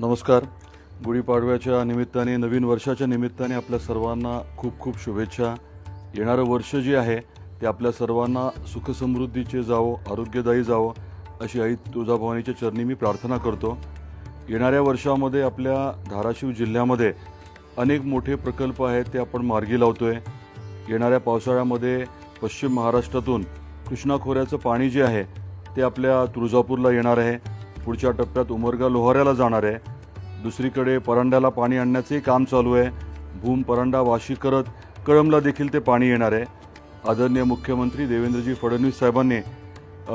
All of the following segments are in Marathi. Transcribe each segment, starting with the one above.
नमस्कार. गुढीपाडव्याच्या निमित्ताने नवीन वर्षाच्या निमित्ताने आपल्या सर्वांना खूप खूप शुभेच्छा. येणारं वर्ष जे आहे ते आपल्या सर्वांना सुखसमृद्धीचे जावो आरोग्यदायी जावो अशी आई तुळजाभवानीच्या चरणी मी प्रार्थना करतो. येणाऱ्या वर्षामध्ये आपल्या धाराशिव जिल्ह्यामध्ये अनेक मोठे प्रकल्प आहेत ते आपण मार्गी लावतो आहे येणाऱ्या पावसाळ्यामध्ये पश्चिम महाराष्ट्रातून कृष्णा खोऱ्याचं पाणी जे आहे ते आपल्या तुळजापूरला येणार आहे. पुढच्या टप्प्यात उमरगा लोहाऱ्याला जाणार आहे. दुसरीकडे परांड्याला पाणी आणण्याचंही काम चालू आहे. भूम परांडा वाशी करत कळमला देखील ते पाणी येणार आहे. आदरणीय मुख्यमंत्री देवेंद्रजी फडणवीस साहेबांनी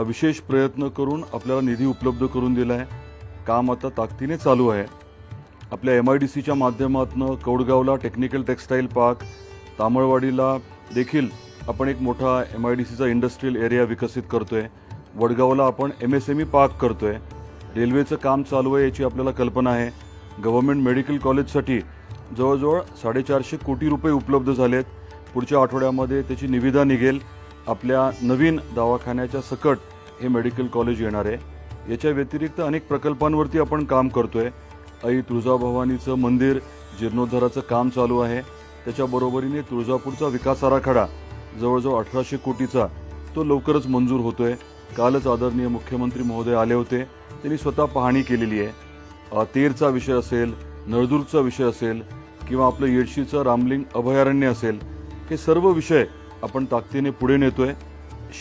विशेष प्रयत्न करून आपल्याला निधी उपलब्ध करून दिला आहे काम आता ताकदीने चालू आहे. आपल्या एम आय डी सीच्या माध्यमातून कौडगावला टेक्निकल टेक्स्टाईल पार्क तामळवाडीला देखील आपण एक मोठा एम आय डी सीचा इंडस्ट्रीयल एरिया विकसित करतोय. वडगावला आपण M S M E park करतोय. रेल्वेचं काम चालू आहे याची आपल्याला कल्पना आहे. गव्हर्नमेंट मेडिकल कॉलेजसाठी जवळजवळ साडेचारशे कोटी रुपये उपलब्ध झालेत. पुढच्या आठवड्यामध्ये त्याची निविदा निघेल. आपल्या नवीन दवाखान्याच्या सकट हे मेडिकल कॉलेज येणार आहे. याच्या व्यतिरिक्त अनेक प्रकल्पांवरती आपण काम करतो आहे आई तुळजाभवानीचं मंदिर जीर्णोद्धाराचं काम चालू आहे. त्याच्याबरोबरीने तुळजापूरचा विकास आराखडा जवळजवळ अठराशे कोटीचा तो लवकरच मंजूर होतोय. कालच आदरणीय मुख्यमंत्री महोदय आले होते. त्यांनी स्वतः पाहणी केलेली आहे. तेरचा विषय असेल नळदूरचा विषय असेल किंवा आपलं येडशीचं रामलिंग अभयारण्य असेल हे सर्व विषय आपण ताकदीने पुढे नेतोय.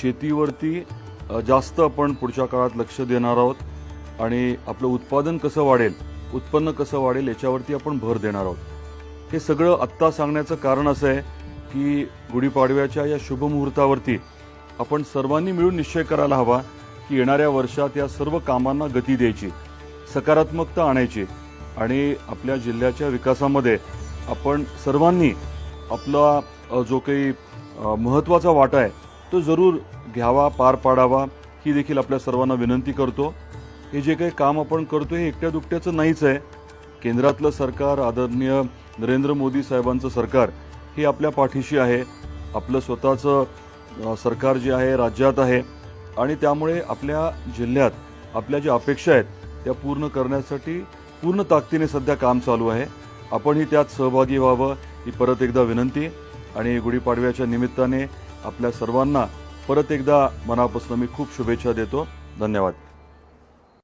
शेतीवरती जास्त आपण पुढच्या काळात लक्ष देणार आहोत आणि आपलं उत्पादन कसं वाढेल उत्पन्न कसं वाढेल याच्यावरती आपण भर देणार आहोत. हे सगळं आत्ता सांगण्याचं कारण असं आहे की गुढीपाडव्याच्या या शुभमुहूर्तावरती आपण सर्वांनी मिळून निश्चय करायला हवा की येणाऱ्या वर्षात या सर्व कामांना गती द्यायची. सकारात्मकता आणायची आणि आपल्या जिल्ह्याच्या विकासामध्ये आपण सर्वांनी आपला जो काही महत्त्वाचा वाटा आहे तो जरूर घ्यावा पार पाडावा ही देखील आपल्या सर्वांना विनंती करतो. हे जे काही काम आपण करतो हे एकट्या दुकट्याचं नाहीच आहे. केंद्रातलं सरकार आदरणीय नरेंद्र मोदी साहेबांचं सरकार हे आपल्या पाठीशी आहे. आपलं स्वतःचं सरकार जे आहे राज्यात आहे. आणि त्यामुळे आपल्या जिल्ह्यात आपल्या ज्या अपेक्षा आहेत त्या पूर्ण करण्यासाठी पूर्ण ताकदीने सध्या काम चालू आहे. आपणही त्यात सहभागी व्हावं ही परत एकदा विनंती आणि गुढीपाडव्याच्या निमित्ताने आपल्या सर्वांना परत एकदा मनापासून मी खूप शुभेच्छा देतो. धन्यवाद.